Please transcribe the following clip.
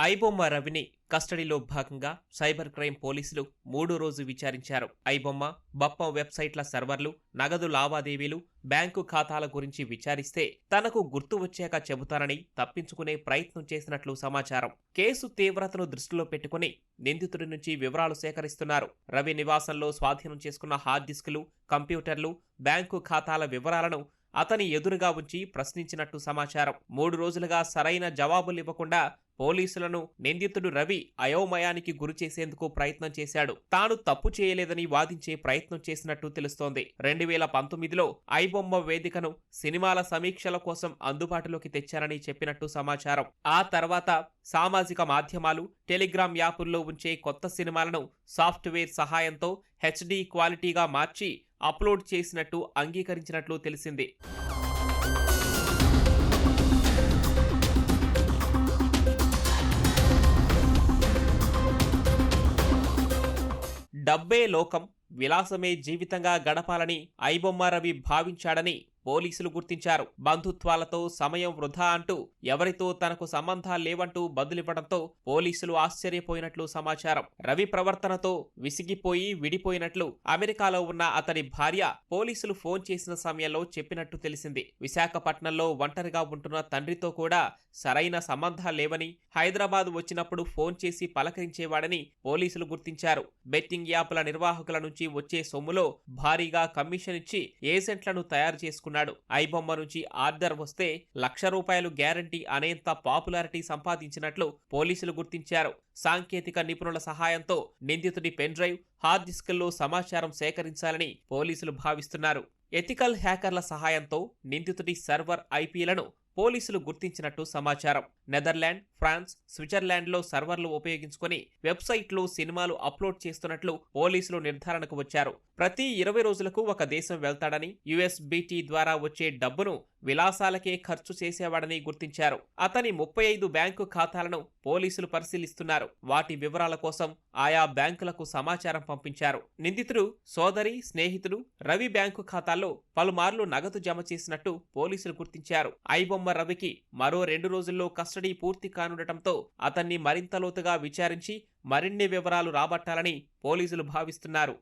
ఐబొమ్మ రవిని కస్టడీలో భాగంగా సైబర్ క్రైమ్ పోలీసులు మూడో రోజు విచారించారు. ఐబొమ్మ బప్పం వెబ్సైట్ల సర్వర్లు నగదు లావాదేవీలు బ్యాంకు ఖాతాల గురించి విచారిస్తే తనకు గుర్తు వచ్చాక చెబుతానని తప్పించుకునే ప్రయత్నం చేసినట్లు సమాచారం. కేసు తీవ్రతను దృష్టిలో పెట్టుకుని నిందితుడి నుంచి వివరాలు సేకరిస్తున్నారు. రవి నివాసంలో స్వాధీనం చేసుకున్న హార్డ్ డిస్కులు కంప్యూటర్లు బ్యాంకు ఖాతాల వివరాలను అతని ఎదురుగా ఉంచి ప్రశ్నించినట్టు సమాచారం. మూడు రోజులుగా సరైన జవాబులివ్వకుండా పోలీసులను నిందితుడు రవి అయోమయానికి గురి చేసేందుకు ప్రయత్నం చేశాడు. తాను తప్పు చేయలేదని వాదించే ప్రయత్నం చేసినట్టు తెలుస్తోంది. రెండు వేల పంతొమ్మిదిలో ఐబొమ్మ వేదికను సినిమాల సమీక్షల కోసం అందుబాటులోకి తెచ్చారని చెప్పినట్టు సమాచారం. ఆ తర్వాత సామాజిక మాధ్యమాలు టెలిగ్రామ్ యాపుల్లో ఉంచే కొత్త సినిమాలను సాఫ్ట్వేర్ సహాయంతో హెచ్డి క్వాలిటీగా మార్చి అప్లోడ్ చేసినట్టు అంగీకరించినట్లు తెలిసింది. డబ్బే లోకం విలాసమే జీవితంగా గడపాలని ఐబొమ్మ రవి భావించాడని పోలీసులు గుర్తించారు. బంధుత్వాలతో సమయం వృధా అంటూ ఎవరితో తనకు సంబంధాలు లేవంటూ బదులివ్వడంతో పోలీసులు ఆశ్చర్యపోయినట్లు సమాచారం. రవి ప్రవర్తనతో విసిగిపోయి విడిపోయినట్లు అమెరికాలో ఉన్న అతని భార్య పోలీసులు ఫోన్ చేసిన సమయంలో చెప్పినట్టు తెలిసింది. విశాఖపట్నంలో ఒంటరిగా ఉంటున్న తండ్రితో కూడా సరైన సంబంధాలు లేవని హైదరాబాద్ వచ్చినప్పుడు ఫోన్ చేసి పలకరించేవాడని పోలీసులు గుర్తించారు. బెట్టింగ్ యాప్ల నిర్వాహకుల నుంచి వచ్చే సొమ్ములో భారీగా కమిషన్ ఇచ్చి ఏజెంట్లను తయారు చేసుకున్నాడు. ఐబొమ్మ నుంచి ఆర్డర్ వస్తే లక్ష రూపాయలు గ్యారంటీ అనేంత పాపులారిటీ సంపాదించినట్లు పోలీసులు గుర్తించారు. సాంకేతిక నిపుణుల సహాయంతో నిందితుడి పెన్ డ్రైవ్ హార్డ్ డిస్కుల్లో సమాచారం సేకరించాలని పోలీసులు భావిస్తున్నారు. ఎథికల్ హ్యాకర్ల సహాయంతో నిందితుడి సర్వర్ ఐపీలను పోలీసులు గుర్తించినట్టు సమాచారం. నెదర్లాండ్ ఫ్రాన్స్ స్విట్జర్లాండ్లో సర్వర్లు ఉపయోగించుకుని వెబ్సైట్లో సినిమాలు అప్లోడ్ చేస్తున్నట్లు పోలీసులు నిర్ధారణకు వచ్చారు. ప్రతి ఇరవై రోజులకు ఒక దేశం వెళ్తాడని యుఎస్బిటి ద్వారా వచ్చే డబ్బును విలాసాలకే ఖర్చు చేసేవాడని గుర్తించారు. అతని ముప్పై ఐదు బ్యాంకు ఖాతాలను పోలీసులు పరిశీలిస్తున్నారు. వాటి వివరాల కోసం ఆయా బ్యాంకులకు సమాచారం పంపించారు. నిందితుడు సోదరి స్నేహితుడు రవి బ్యాంకు ఖాతాల్లో పలుమార్లు నగదు జమ చేసినట్టు పోలీసులు గుర్తించారు. ఐబొమ్మ రవికి మరో రెండు రోజుల్లో కస్టడీ పూర్తి కానుండటంతో అతన్ని మరింత లోతుగా విచారించి మరిన్ని వివరాలు రాబట్టాలని పోలీసులు భావిస్తున్నారు.